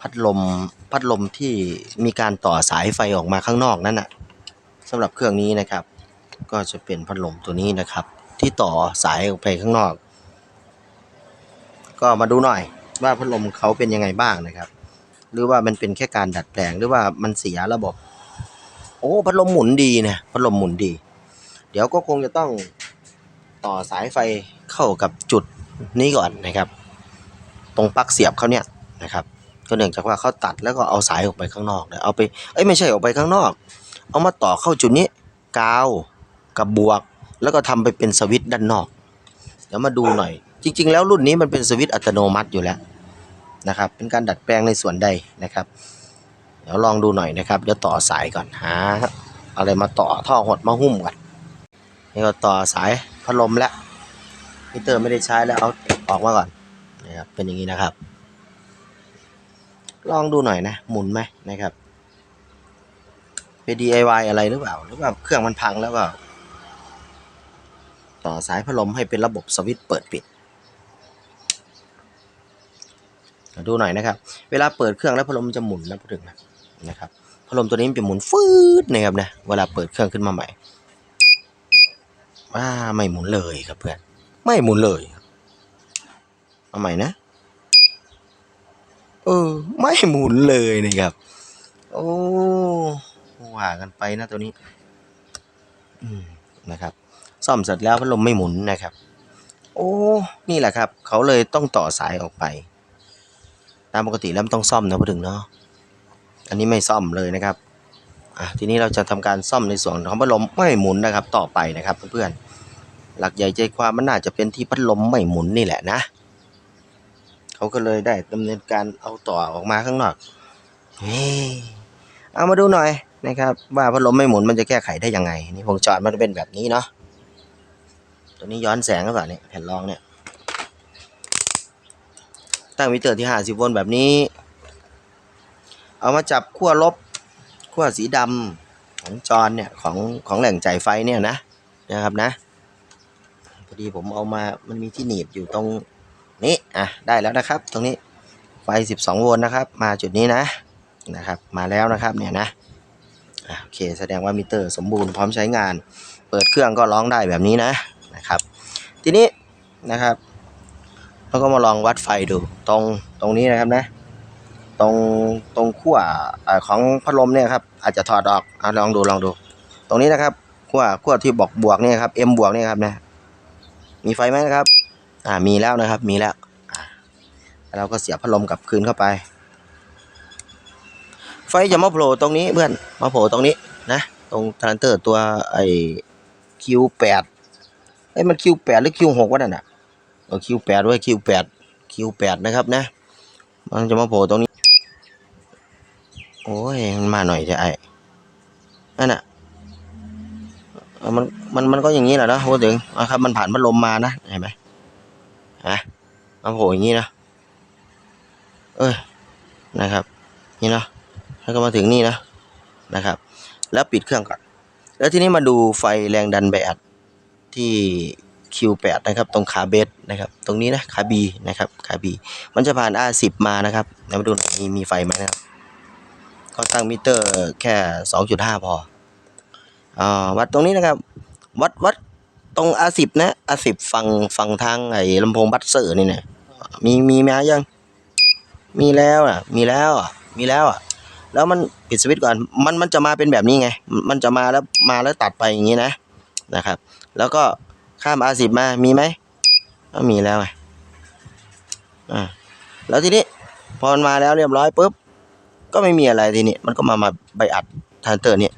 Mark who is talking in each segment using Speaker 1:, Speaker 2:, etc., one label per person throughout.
Speaker 1: พัดลมพัดลมที่มีการต่อสายไฟออกมาข้างนอกนั่นน่ะสำหรับเครื่องนี้นะครับ ก็จะเป็นพัดลมตัวนี้นะครับ ที่ต่อสายออกไปข้างนอก ก็มาดูหน่อยว่าพัดลมเขาเป็นยังไงบ้างนะครับ หรือว่ามันเป็นแค่การดัดแปลงหรือว่ามันเสียระบบ โอ้พัดลมหมุนดีนะพัดลมหมุนดี เดี๋ยวก็คงจะต้องต่อสายไฟเข้ากับจุดนี้ก่อนนะครับ ตรงปลั๊กเสียบเขาเนี่ยนะครับ ก็เนื่องจากว่าเขาตัดแล้วก็เอาสายออกไปข้างนอกเนี่ยเอาไปเอ้ยไม่ใช่ออกไปข้างนอก เอามาต่อเข้าจุดนี้กาวกับบวก แล้วก็ทำไปเป็นสวิตช์ด้านนอกเดี๋ยวมาดูหน่อย จริง ๆ แล้วรุ่นนี้มันเป็นสวิตช์อัตโนมัติอยู่แล้วนะครับ เป็นการดัดแปลงในส่วนใดนะครับ เดี๋ยวลองดูหน่อยนะครับเดี๋ยวต่อสายก่อนหาอะไรมาต่อท่อหดมาหุ้มก่อนนี่ก็ต่อสายพัดลมแล้วมิเตอร์ไม่ได้ใช้แล้วเอาออกมาก่อนนะครับเป็นอย่างนี้นะครับ ลองดูหน่อยนะ หมุนไหมนะครับเป็น DIY อะไรหรือเปล่า หรือว่าเครื่องมันพังแล้วก็ ต่อสายพัดลมให้เป็นระบบสวิตช์เปิดปิดดูหน่อยนะครับ เวลาเปิดเครื่องแล้วพัดลมมันจะหมุนนะพูดถึงนะนะครับพัดลมตัวนี้มันจะหมุนฟืดนะครับนะเวลาเปิดเครื่องขึ้นมาใหม่ว่าไม่หมุนเลยครับเพื่อน ไม่หมุนเลยเอาใหม่นะ เออ ไม่หมุนเลยนะครับ โอ้ว่ากันไปนะตัวนี้ อืมนะครับ ซ่อมเสร็จแล้วพัดลมไม่หมุนนะครับ โอ้ นี่แหละครับ เขาเลยต้องต่อสายออกไป ตามปกติแล้วต้องซ่อมนะพูดถึงเนาะ อันนี้ไม่ซ่อมเลยนะครับ อะทีนี้เราจะทำการซ่อมในส่วนของพัดลมไม่หมุนนะครับ ต่อไปนะครับเพื่อนๆหลักใหญ่ใจความมันน่าจะเป็นที่พัดลมไม่หมุนนี่แหละนะ เขาก็เลยได้ดำเนินการเอาต่อออกมาข้างนอกเฮ้เอามาดูหน่อยนะครับ ว่าพัดลมไม่หมุนมันจะแก้ไขได้ยังไง นี่วงจรมันเป็นแบบนี้เนาะตัวนี้ย้อนแสงหรือเปล่าเนี่ยแผ่นรองเนี่ย ตั้งมิเตอร์ที่ 50 โวลต์แบบนี้ เอามาจับขั้วลบขั้วสีดำของจรเนี่ยของของแหล่งจ่ายไฟเนี่ยนะนะครับนะพอดีผมเอามามันมีที่หนีบอยู่ตรง นี้อะได้แล้วนะครับ ตรงนี้ไฟ 12 โวลต์นะครับ มาจุดนี้นะนะครับ มาแล้วนะครับเนี่ยนะอะโอเคแสดงว่ามิเตอร์สมบูรณ์พร้อมใช้งาน เปิดเครื่องก็ร้องได้แบบนี้นะนะครับ ทีนี้นะครับเราก็มาลองวัดไฟดูตรงตรงนี้นะครับนะ ตรงตรงขั้วอของพัดลมเนี่ยครับอาจจะถอดออกอลองดูลองดู ตรงนี้นะครับขั้วขั้วที่บอกบวกเนี่ยครับ M บวกเนี่ยครับนะมีไฟไหมนะครับ อ่ามีแล้วนะครับมีแล้วอ่าแล้วเราก็เสียบพัดลมกลับคืนเข้าไป ไฟจะมาโผล่ตรงนี้เพื่อนมาโผล่ตรงนี้นะตรงทรานเตอร์ตัวไอ้ Q8 เอ้ยมัน Q8 หรือ Q6 วหกวะนั่นน่ะเออ Q8 ด้วย Q8 Q8 นะครับนะ มันจะมาโผล่ตรงนี้ โอ้ยมันมาหน่อยจะไอ้นั่นน่ะมันมันมันก็อย่างนี้แหละนะพูดถึงนะครับมันผ่านพัดลมมานะเห็นไหม ฮะมาโผล่อย่างนี้นะเอ้ยนะครับ นี่เนาะแล้วก็มาถึงนี่นะนะครับ แล้วปิดเครื่องก่อน แล้วทีนี้มาดูไฟแรงดันแบตที่ Q8 นะครับ ตรงขาเบสนะครับ ตรงนี้นะขา B นะครับขา B มันจะผ่าน R10 มานะครับเดี๋ยวมาดูมีมีไฟไหมนะครับก็ตั้งมิเตอร์แค่ 2.5 พออ่าวัดตรงนี้นะครับ วัดวัด ตรง R10 นะ R10 ฟังฟังทางไอ้ลำโพงบัสเซอร์นี่เนี่ยมีมีมายัง มีแล้วอะ มีแล้วอะ มีแล้วอะ แล้วมันปิดสวิตช์ก่อน มันมันจะมาเป็นแบบนี้ไง มันจะมาแล้วมาแล้วตัดไปอย่างนี้นะนะครับ แล้วก็ข้าม R10 มา มีไหมก็มีแล้วไงอ่าแล้วทีนี้พอมันมาแล้วเรียบร้อยปุ๊บก็ไม่มีอะไรทีนี้มันก็มามาใบอัดทานเตอร์นี่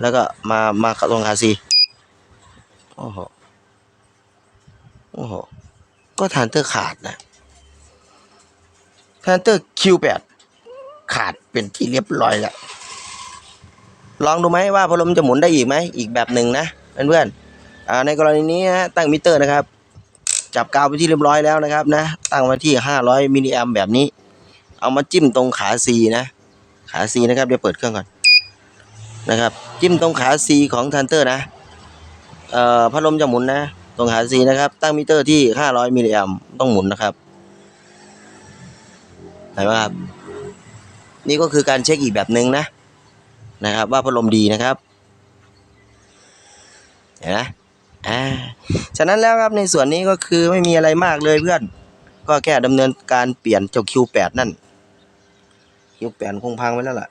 Speaker 1: แล้วก็มามาเข้าตรงคาซี โอ้โหโอ้โหก็ทรานเตอร์ขาดนะทรานเตอร์ Q8 ขาดเป็นที่เรียบร้อยแล้วลองดูไหมว่าพัดลมจะหมุนได้อีกไหมอีกแบบหนึ่งนะเพื่อนๆในกรณีนี้นะตั้งมิเตอร์นะครับ จับกาวไปที่เรียบร้อยแล้วนะครับนะ ตั้งไว้ที่ 500มิลลิแอมแบบนี้ เอามาจิ้มตรงขา C นะ ขา C นะครับเดี๋ยวเปิดเครื่องก่อนนะครับ จิ้มตรงขา C ของทันเตอร์นะ เอ่อพัดลมจะหมุนนะ ตรงขา C นะครับ ตั้งมิเตอร์ที่ 500 มิลลิแอมต้องหมุนนะครับเห็นไหมครับ นี่ก็คือการเช็คอีกแบบหนึ่งนะนะครับ ว่าพัดลมดีนะครับเห็นไหมอ่าฉะนั้นแล้วครับในส่วนนี้ก็คือไม่มีอะไรมากเลยเพื่อน ก็แค่ดำเนินการเปลี่ยนเจ้า Q8 นั่น Q8 คงพังไปแล้วล่ะ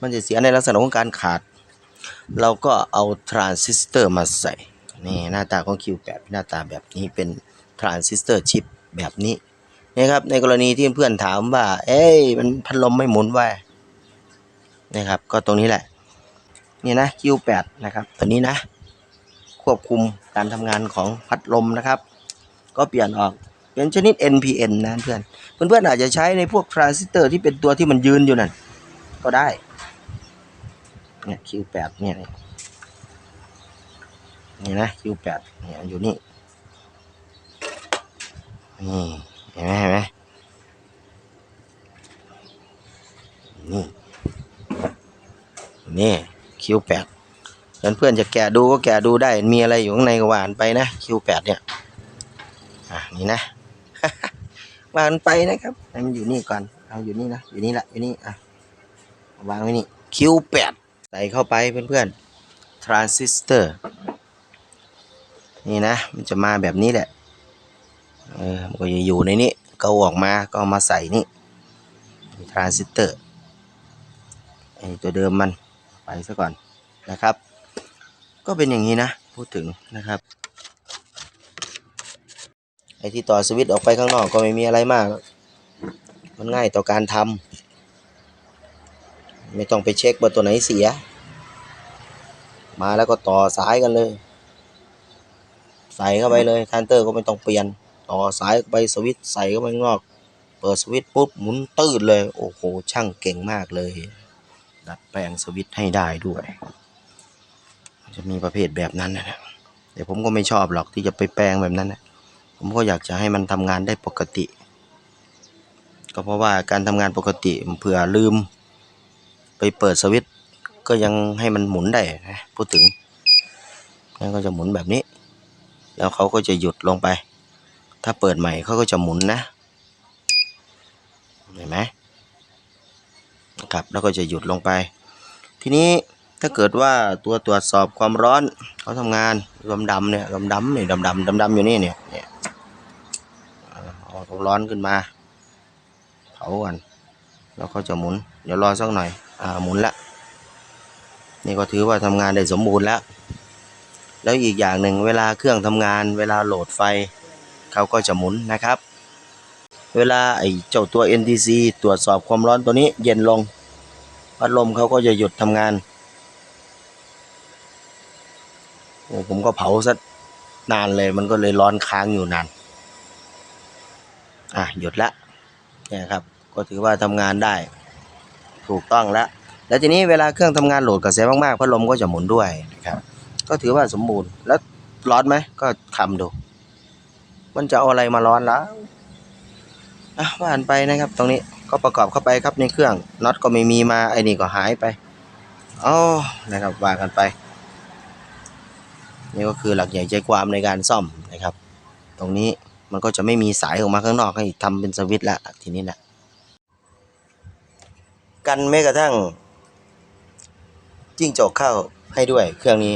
Speaker 1: มันจะเสียในลักษณะของการขาด เราก็เอาทรานซิสเตอร์มาใส่นี่หน้าตาของ Q8 หน้าตาแบบนี้เป็นทรานซิสเตอร์ชิปแบบนี้นะครับในกรณีที่เพื่อนถามว่า เอ้ยมันพัดลมไม่หมุนว่านะครับ ก็ตรงนี้แหละนี่นะ Q8 นะครับตัวนี้นะ ควบคุมการทำงานของพัดลมนะครับ ก็เปลี่ยนออกเป็นชนิด NPN นะเพื่อนเพื่อนๆอาจจะใช้ในพวกทรานซิสเตอร์ที่เป็นตัวที่มันยืนอยู่นั่นก็ได้ เนี่ย Q8 เนี่ยนี่นะ Q8 เนี่ยอยู่นี่นี่เห็นไหมเห็นไหมนี่ นี่ Q8 เพื่อนๆจะแกะดูก็แกะดูได้ มีอะไรอยู่ข้างในก็หวานไปนะ Q8 เนี่ย อะนี่นะวางไปนะครับมันอยู่นี่ก่อน เอาอยู่นี่นะ อยู่นี่ละ อยู่นี่ อะ วางไว้นี่ Q8 ใส่เข้าไปเพื่อนๆทรานซิสเตอร์นี่นะ มันจะมาแบบนี้แหละเออมันก็จะอยู่ในนี้ก็ออกมาก็มาใส่นี่ทรานซิสเตอร์ไอตัวเดิมมันไปซะก่อนนะครับ ก็เป็นอย่างนี้นะ พูดถึงนะครับไอที่ต่อสวิตช์ออกไปข้างนอกก็ไม่มีอะไรมาก มันง่ายต่อการทำ ไม่ต้องไปเช็คว่าตัวไหนเสีย มาแล้วก็ต่อสายกันเลย ใส่เข้าไปเลยทันเตอร์ก็ไม่ต้องเปลี่ยน ต่อสายไปสวิตช์ใส่เข้าไปงนอก เปิดสวิตช์ปุ๊บหมุนตืดเลย โอ้โห ช่างเก่งมากเลย ดัดแปลงสวิตช์ให้ได้ด้วย จะมีประเภทแบบนั้นนะแต่ผมก็ไม่ชอบหรอกที่จะไปแปลงแบบนั้นนะผมก็อยากจะให้มันทำงานได้ปกติ ก็เพราะว่าการทำงานปกติเผื่อลืม เปิดสวิตช์ก็ยังให้มันหมุนได้นะพูดถึงนั่นก็จะหมุนแบบนี้ แล้วเขาก็จะหยุดลงไป ถ้าเปิดใหม่เขาก็จะหมุนนะเห็นไหมนะครับแล้วก็จะหยุดลงไป ทีนี้ถ้าเกิดว่าตัวตรวจสอบความร้อนเขาทำงานดำดำเนี่ยดำดำเนี่ยดำดำดำดำอยู่นี่เนี่ยเนี่ยเอาเอาความร้อนขึ้นมาเผาก่อนแล้วเขาจะหมุน เดี๋ยวรอสักหน่อย หมุนละนี่ก็ถือว่าทำงานได้สมบูรณ์แล้ว แล้วอีกอย่างหนึ่งเวลาเครื่องทำงาน เวลาโหลดไฟเขาก็จะหมุนนะครับ เวลาไอ้เจ้าตัว NTC ตรวจสอบความร้อนตัวนี้เย็นลงพัดลมเขาก็จะหยุดทำงานโอ้ผมก็เผาซะนานเลยมันก็เลยร้อนค้างอยู่นาน อะหยุดละเนี่ยครับ ก็ถือว่าทำงานได้ ถูกต้องแล้ว แล้วทีนี้เวลาเครื่องทำงานโหลดกระแสมากๆพัดลมก็จะหมุนด้วยนะครับ ก็ถือว่าสมบูรณ์ แล้วร้อนไหมก็ทำดู มันจะเอาอะไรมาร้อนแล้วอะว่านไปนะครับ ตรงนี้ก็ประกอบเข้าไปครับในเครื่องน็อตก็ไม่มีมาไอ้นี่ก็หายไปอ๋อนะครับว่ากันไป นี่ก็คือหลักใหญ่ใจความในการซ่อมนะครับ ตรงนี้มันก็จะไม่มีสายออกมาข้างนอกให้ทำเป็นสวิตช์ละทีนี้นะ กันแม้กระทั่งจิ้งจกเข้าให้ด้วยเครื่องนี้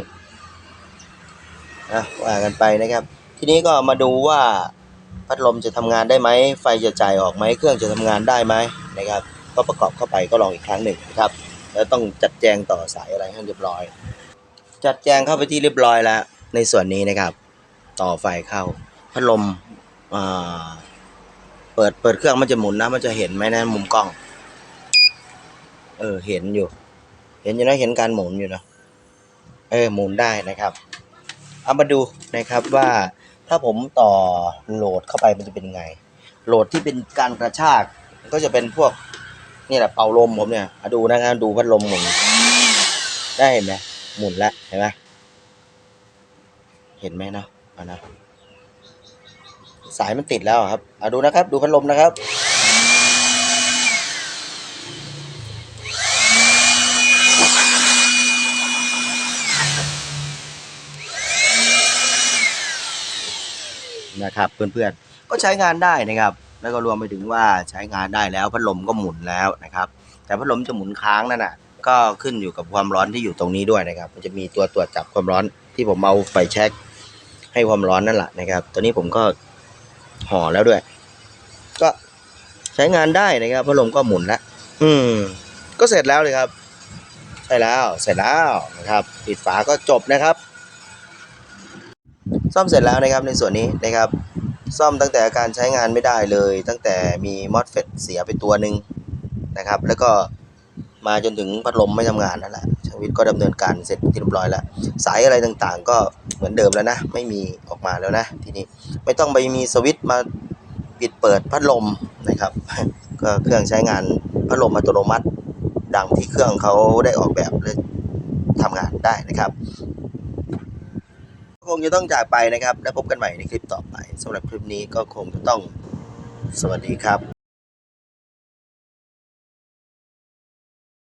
Speaker 1: นะว่ากันไปนะครับ ทีนี้ก็มาดูว่าพัดลมจะทำงานได้ไหมไฟจะจ่ายออกไหมเครื่องจะทำงานได้ไหมนะครับ ก็ประกอบเข้าไปก็ลองอีกครั้งหนึ่งนะครับ แล้วต้องจัดแจงต่อสายอะไรให้เรียบร้อย จัดแจงเข้าไปที่เรียบร้อยแล้วในส่วนนี้นะครับ ต่อไฟเข้า พัดลมอ่าเปิดเปิดเครื่องมันจะหมุนนะมันจะเห็นไหมนะมุมกล้อง เออ เห็นอยู่ เห็นอยู่นะเห็นการหมุนอยู่นะเออหมุนได้นะครับ เอามาดูนะครับว่าถ้าผมต่อโหลดเข้าไปมันจะเป็นยังไง โหลดที่เป็นการกระชากก็จะเป็นพวกนี่แหละเป่าลมผมเนี่ยดูนะครับดูพัดลมหมุนได้เห็นไหมหมุนแล้วเห็นไหมเห็นไหมเนาะเอานะสายมันติดแล้วครับอะดูนะครับ ดูพัดลมนะครับ นะครับเพื่อนๆก็ใช้งานได้นะครับ แล้วก็รวมไปถึงว่าใช้งานได้แล้วพัดลมก็หมุนแล้วนะครับ แต่พัดลมจะหมุนค้างนั่นน่ะก็ขึ้นอยู่กับความร้อนที่อยู่ตรงนี้ด้วยนะครับ มันจะมีตัวตรวจจับความร้อนที่ผมเอาไฟแช็กให้ความร้อนนั่นแหละนะครับตัวนี้ผมก็ห่อแล้วด้วย ก็ใช้งานได้นะครับพัดลมก็หมุนแล้วอืม ก็เสร็จแล้วเลยครับ ใช่แล้วเสร็จแล้วนะครับ ปิดฝาก็จบนะครับ ซ่อมเสร็จแล้วนะครับในส่วนนี้นะครับ ซ่อมตั้งแต่การใช้งานไม่ได้เลย ตั้งแต่มีมอสเฟตเสียไปตัวหนึ่งนะครับ แล้วก็มาจนถึงพัดลมไม่ทำงานนั่นแหละช่างวิทย์ก็ดำเนินการเสร็จที่เรียบร้อยแล้ว สายอะไรต่างๆ ก็เหมือนเดิมแล้วนะ ไม่มีออกมาแล้วนะ ทีนี้ไม่ต้องไปมีสวิตช์มาปิดเปิดพัดลมนะครับ ก็เครื่องใช้งานพัดลมอัตโนมัติ ดังที่เครื่องเขาได้ออกแบบและทำงานได้นะครับ คงจะต้องจากไปนะครับ แล้วพบกันใหม่ในคลิปต่อไปสำหรับคลิปนี้ก็คงจะต้องสวัสดีครับ